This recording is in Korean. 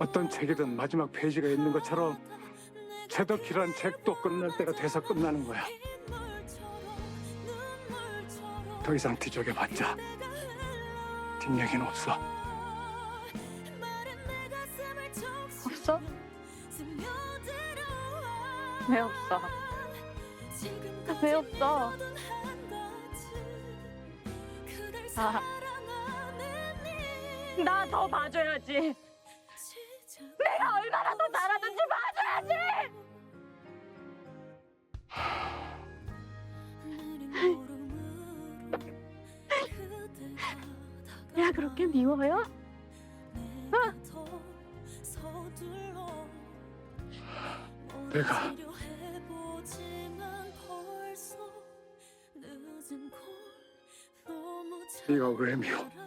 어떤 책이든 마지막 페이지가 있는 것처럼 제덕이란 책도 끝날 때가 돼서 끝나는 거야. 더 이상 뒤적여봤자 뒷얘기는 없어. 없어? 왜 없어? 왜 없어? 아, 나 더 봐줘야지. 내가 얼마나 더 잘하는지 봐줘야지. 내가 그렇게 미워요? 내가 네가 왜 미워?